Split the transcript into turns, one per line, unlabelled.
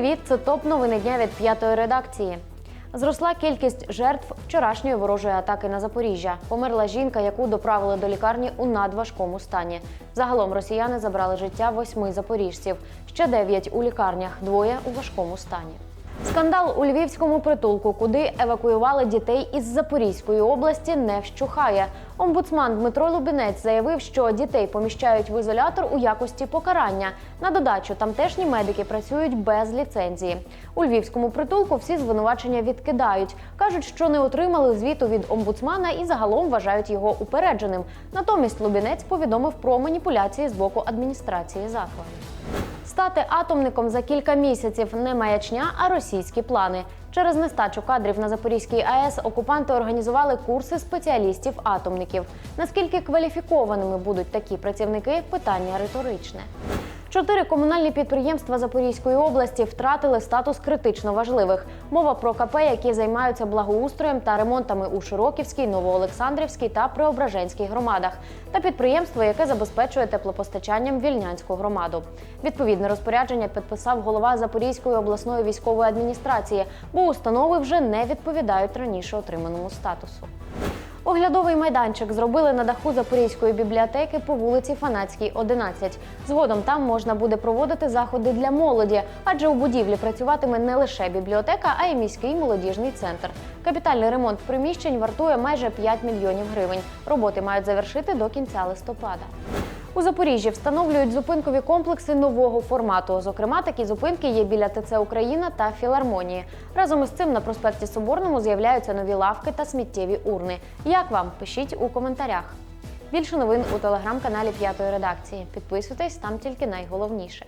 Привіт! Це топ новини дня від п'ятої редакції. Зросла кількість жертв вчорашньої ворожої атаки на Запоріжжя. Померла жінка, яку доправили до лікарні у надважкому стані. Загалом росіяни забрали життя восьми запоріжців. Ще дев'ять у лікарнях, двоє у важкому стані. Скандал у львівському притулку, куди евакуювали дітей із Запорізької області, не вщухає. Омбудсман Дмитро Лубінець заявив, що дітей поміщають в ізолятор у якості покарання. На додачу тамтешні медики працюють без ліцензії. У львівському притулку всі звинувачення відкидають. кажуть, що не отримали звіту від омбудсмана і загалом вважають його упередженим. Натомість Лубінець повідомив про маніпуляції з боку адміністрації закладу. Стати атомником за кілька місяців не маячня, а російські плани. Через нестачу кадрів на Запорізькій АЕС окупанти організували курси спеціалістів-атомників. Наскільки кваліфікованими будуть такі працівники питання риторичне. Чотири комунальні підприємства Запорізької області втратили статус критично важливих. Мова про КП, які займаються благоустроєм та ремонтами у Широківській, Новоолександрівській та Преображенській громадах, та підприємство, яке забезпечує теплопостачанням вільнянську громаду. Відповідне розпорядження підписав голова Запорізької обласної військової адміністрації, бо установи вже не відповідають раніше отриманому статусу. Оглядовий майданчик зробили на даху Запорізької бібліотеки по вулиці Фанатській, 11. Згодом там можна буде проводити заходи для молоді, адже у будівлі працюватиме не лише бібліотека, а й міський молодіжний центр. Капітальний ремонт приміщень вартує майже 5 мільйонів гривень. Роботи мають завершити до кінця листопада. У Запоріжжі встановлюють зупинкові комплекси нового формату. Зокрема, такі зупинки є біля ТЦ Україна та філармонії. Разом із цим на проспекті Соборному з'являються нові лавки та сміттєві урни. Як вам? Пишіть у коментарях. Більше новин у телеграм-каналі П'ятої редакції. Підписуйтесь там тільки найголовніше.